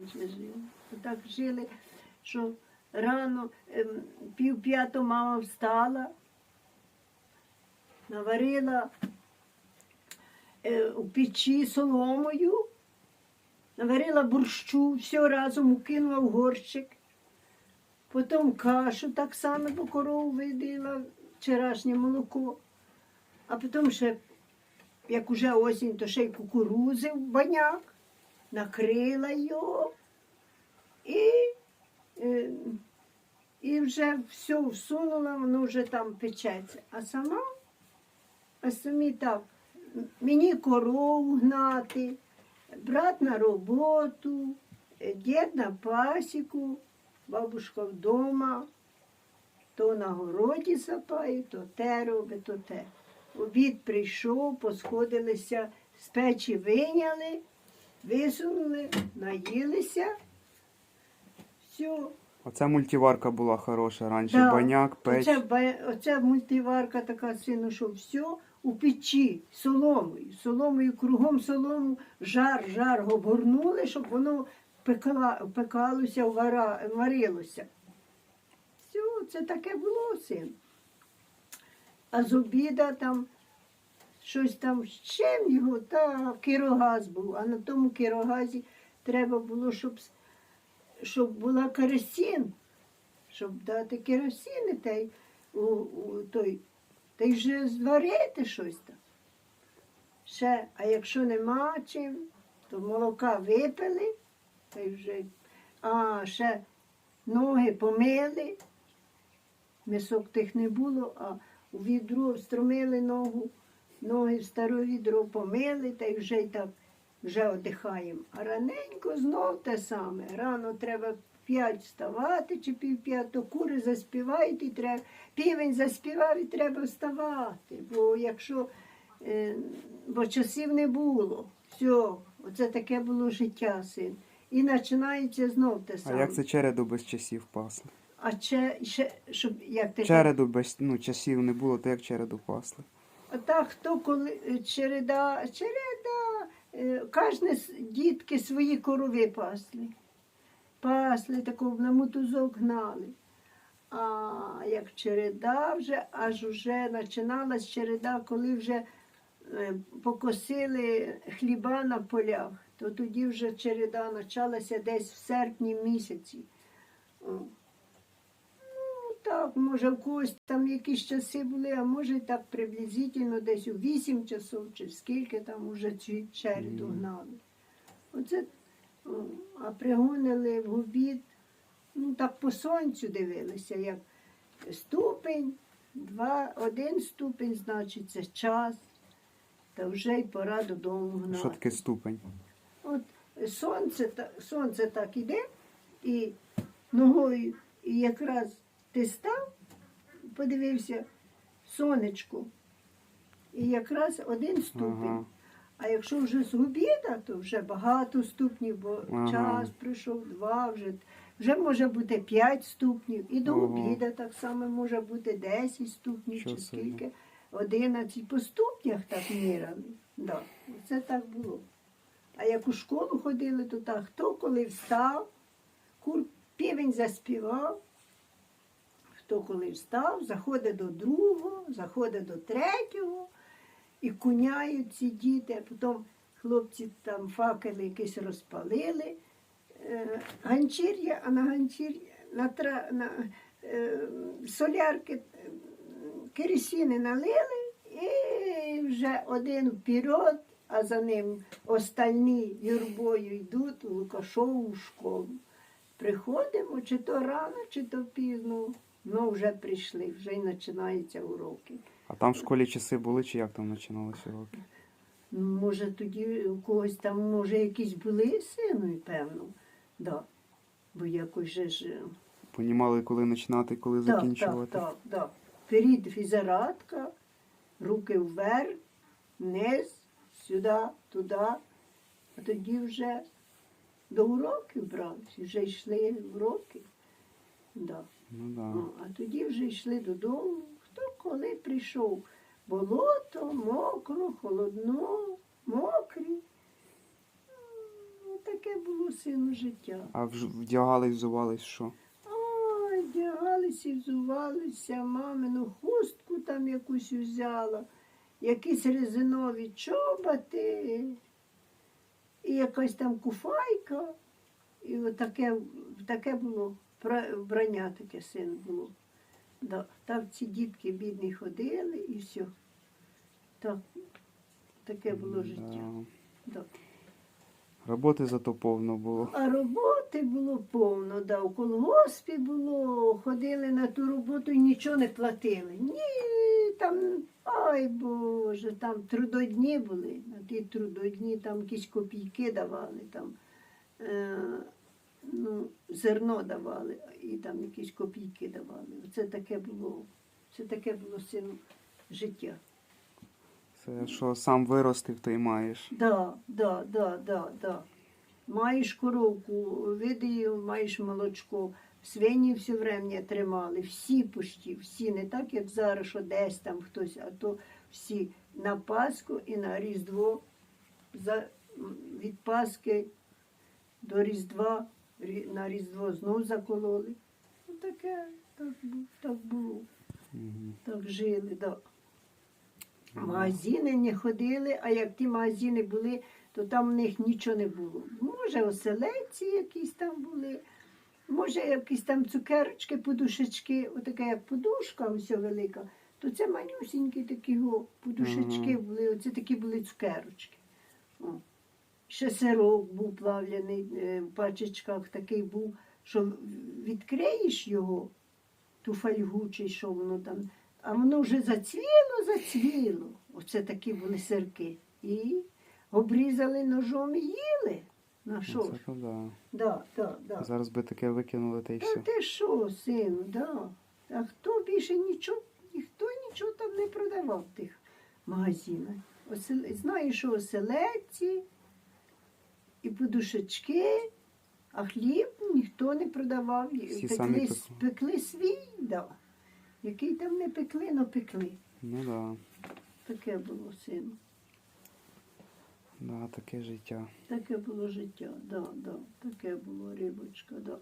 Ми жили. Так жили, що рано, ем, пів п'ятого мама встала, наварила е, у печі соломою, наварила борщу, все разом укинула в горщик. Потім кашу так само, бо корову видила, вчорашнє молоко. А потім ще, як уже осінь, то ще й кукурузи в баняк, накрила його і, е, і вже все всунула, воно вже там печеться. А сама, а самі так, мені корову гнати, брат на роботу, дід на пасіку, бабушка вдома, то на городі сапає, то те робить, то те. Обід прийшов, посходилися, з печі виняли, висунули, наїлися. Все. Оця мультиварка була хороша раніше. Да. Баняк, печ. Оце, оце мультиварка така сильно, що все у печі соломою, соломою, кругом солому, жар, жар обгорнули, щоб воно пекла, пекалося, вара, варилося. Все, це таке було син. А з обіда там щось там з чим його, та кирогаз був, а на тому кирогазі треба було, щоб, щоб була керосин щоб дати керосини та й у, у той, та й вже зварити щось там. Ще, а якщо нема чим, то молока випили, та й вже, а ще ноги помили, мисок тих не було, а у відро встромили ногу, ноги в старе відро помили, та й вже й так вже одихаємо. А раненько знов те саме. Рано треба п'ять вставати чи пів п'ятого кури заспівають і треба. Півень заспівав і треба вставати. Бо якщо е, бо часів не було. Все, оце таке було життя, син. І починається знов те саме. А як це череду без часів пасли? А ще, ще щоб як ти Череду без ну, часів не було, то як череду пасли? Так хто коли е, череда, череда, е, кожне дітки свої корови пасли. Пасли, таку на мотузок гнали. А як череда вже, аж вже починалась череда, коли вже е, покосили хліба на полях, то тоді вже череда почалася десь в серпні місяці. Так, може, в когось там якісь часи були, а може так приблизительно десь у 8 часов, чи скільки там уже Мгм. гнали. Оце, а пригонили в обід, ну так по сонцю дивилися, як ступень, два, один ступень, значить, це час, та вже й пора додому гнати. Що таке ступень? От сонце, сонце так іде, і ногою, і якраз ти став, подивився сонечко, і якраз один ступень. Ага. А якщо вже з обіда, то вже багато ступнів, бо Ага. час прийшов, два, вже, вже може бути п'ять ступнів, і до Ого. обіда так само може бути 10 ступнів Що чи скільки. 11 по ступнях так міряли. Да. Це так було. А як у школу ходили, то так, хто коли встав, кур, півень заспівав, хто коли встав, заходить до другого, заходить до третього, і куняють ці діти, а потім хлопці там факели якісь розпалили. Е, ганчір'я, а на ганчір'я, на, тра, на е, солярки е, керосини налили, і вже один вперед, а за ним остальні юрбою йдуть у Лукашову школу. Приходимо, чи то рано, чи то пізно, ну вже прийшли, вже й починаються уроки. А там в школі часи були, чи як там починалися уроки? Ну, Може, тоді у когось там, може, якісь були сини, певно. Да. Бо якось же ж. е, Понімали, коли починати, коли Так, так, закінчувати. так, так. Вперед фізарадка, руки вверх, вниз, сюди, туди. А тоді вже до уроків брались, вже йшли уроки. Да. Ну да. О, А тоді вже йшли додому. Хто коли прийшов? Болото, мокро, холодно, мокрі. таке було сину життя. А вж- вдягались, взувались що? Ой, вдягалися і взувалися, мамину хустку там якусь взяла, якісь резинові чоботи, і якась там куфайка. І отаке, таке було вбрання таке син було. Да. Там ці дітки бідні ходили і все. Так, таке було життя. Да. Да. Роботи зато повно було. А роботи було повно, да. У колгоспі було, ходили на ту роботу і нічого не платили. Ні, там, ай Боже, там трудодні були. На ті трудодні там якісь копійки давали, там, е, ну, зерно давали, і там якісь копійки давали. Це таке було, це таке було сину життя. Це що сам виростив, то й маєш. Да, да, да, да, да. Маєш коровку, видаю, маєш молочко. Свині все время тримали, всі почти, всі, не так, як зараз, що десь там хтось, а то всі на Пасху і на Різдво. За, від Пасхи до Різдва, рі- на Різдво знов закололи. Ну, таке, так, так було. Мгм. Так жили, да. В Магазини не ходили, а як ті магазини були, то там в них нічого не було. Може, оселедці якісь там були, може, якісь там цукерочки, подушечки, отака як подушка, ось велика, то це манюсінькі такі подушечки були, оце такі були цукерочки. О. Ще сирок був плавлений е, в пачечках, такий був, що відкриєш його, ту фольгу чи що воно там, а воно вже зацвіло, зацвіло. Оце такі були сирки. І обрізали ножом і їли. На що Ну, Це да. Да, да, да. Зараз би таке викинули та й Та все. ти що, сину, да. А хто більше нічого, ніхто нічого там не продавав в тих магазинах. Осел... Знаєш, що оселедці і подушечки, а хліб ніхто не продавав. Всі самі пекли, пекли. пекли свій, да. який там не пекли, но пекли. Ну да. Таке було, сину. Да, таке життя. Таке було життя, да, да. таке було рибочка, да.